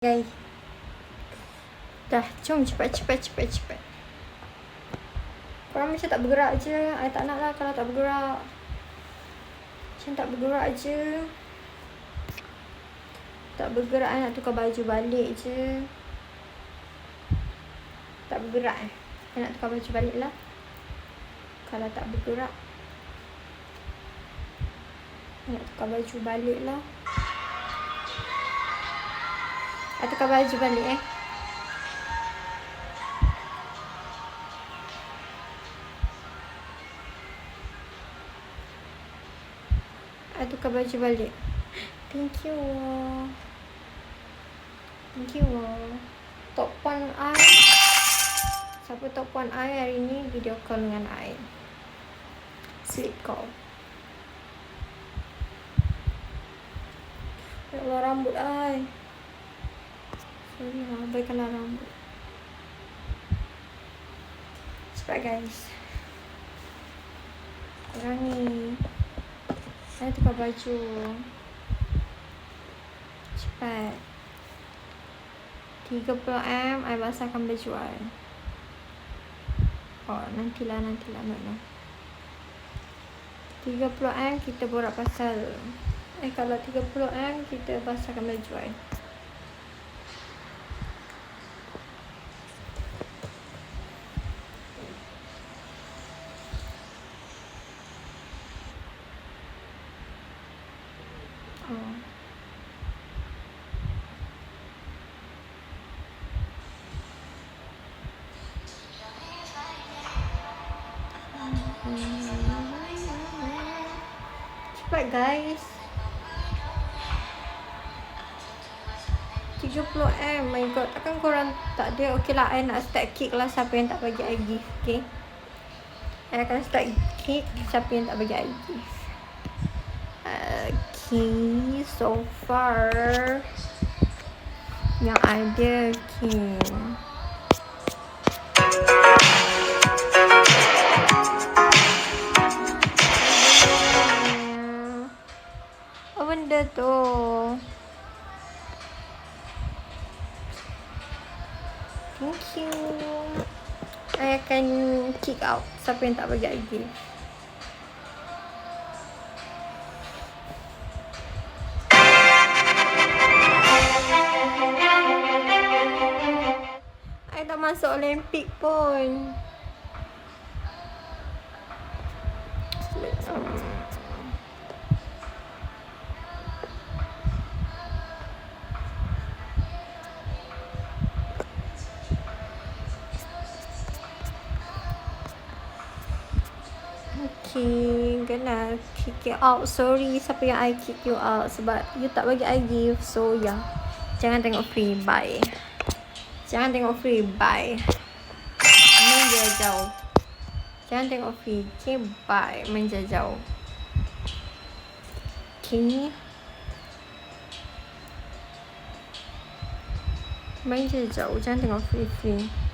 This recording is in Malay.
Guys. Dah, jom cepat cepat cepat cepat. Korang macam tak bergerak je. I tak nak lah kalau tak bergerak. Macam tak bergerak je. Tak bergerak I nak tukar baju balik je. Tak bergerak eh. I nak tukar baju balik lah. Kalau tak bergerak. I nak tukar baju balik lah. I tukar baju balik eh. I tukar baju balik. Thank you. Thank you. Top one I. Siapa top one I hari ni video call dengan I. Sleep call. Ya Allah rambut I. Sorry lah, baikkanlah rambut. Cepat guys. Korang ni. Saya tukar baju. Cepat. 30M, I basahkan baju I. Oh, nantilah, nantilah. No, no. 30M, kita borak pasal. Eh, kalau 30M, kita basahkan baju Cepat guys. 30M My god. Takkan korang tak ada? Okay lah I nak start kick lah Siapa yang tak bagi I gift Okay? I akan start kick Siapa yang tak bagi I gift. Okay So far Yang ada Okay Tu? Thank you. I akan kick out siapa yang tak bagi I gift. I tak masuk Olympic pun. Okay, gonna kick you out. Sorry siapa yang I kick you out sebab you tak bagi I gift. So yeah. Jangan tengok free. Bye. Jangan tengok free. Bye. Menjajau. Jangan tengok free. Okay, bye. Menjajau. Okay. Menjajau. Jangan tengok free-free.